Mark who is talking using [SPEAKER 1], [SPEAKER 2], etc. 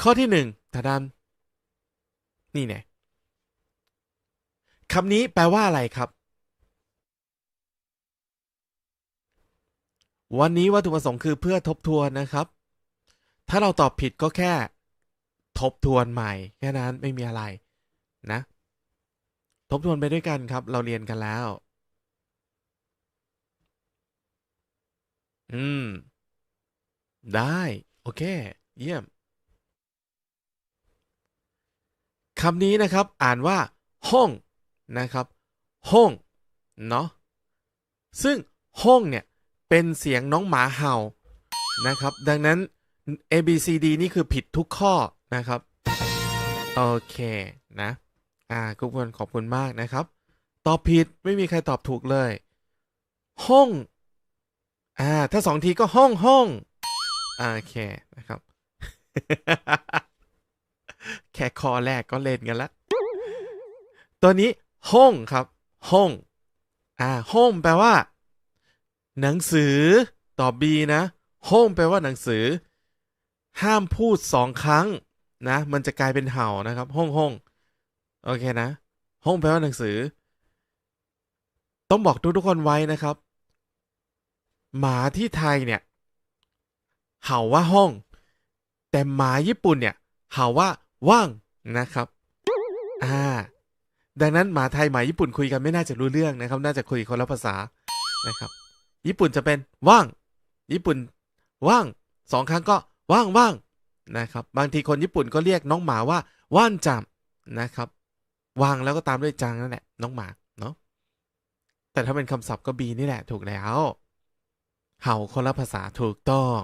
[SPEAKER 1] ข้อที่หนึ่งทาดัน นี่ไงคำนี้แปลว่าอะไรครับ วันนี้วัตถุประสงค์คือเพื่อทบทวนนะครับ ถ้าเราตอบผิดก็แค่ ทบทวนใหม่ แค่นั้นไม่มีอะไรนะ ทบทวนไปด้วยกันครับ เราเรียนกันแล้ว อืม ได้ โอเค เยี่ยม คำนี้นะครับอ่านว่าห้องนะครับห้องเนาะซึ่งห้องเนี่ย เป็นเสียงน้องหมาเห่านะครับ ดังนั้น A B C D นี่คือผิดทุกข้อนะครับ โอเคนะ อ่าทุกคนขอบคุณมากนะครับ ตอบผิดไม่มีใครตอบถูกเลย ห้อง อ่า ถ้าสองทีก็ห้องห้องโอเคนะครับ ค่ข้อแรกก็เล่นกันแล้วตัวนี้ห้องครับ ห้อง อ่าห้องแปลว่า หนังสือตอบ B นะห้องแปลว่าหนังสือ ห้ามพูดสองครั้งนะ มันจะกลายเป็นเห่านะครับ ห้องห้องโอเคนะ ห้องแปลว่าหนังสือ ต้องบอกทุกทุกคนไว้นะครับ หมาที่ไทยเนี่ย เห่าว่าห้อง แต่หมาญี่ปุ่นเนี่ย เห่าว่า ว่างนะครับอ่าดังนั้นหมาไทยหมาญี่ปุ่นคุยกันไม่น่าจะรู้เรื่องนะครับ น่าจะคุยคนละภาษานะครับ ญี่ปุ่นจะเป็นว่าง ญี่ปุ่นว่างสองครั้งก็ว่างว่างนะครับ บางทีคนญี่ปุ่นก็เรียกน้องหมาว่าว่านจำนะครับว่างแล้วก็ตามด้วยจังนั่นแหละน้องหมาเนาะแต่ถ้าเป็นคำศัพท์ก็บีนี่แหละถูกแล้ว เห่าคนละภาษาถูกต้อง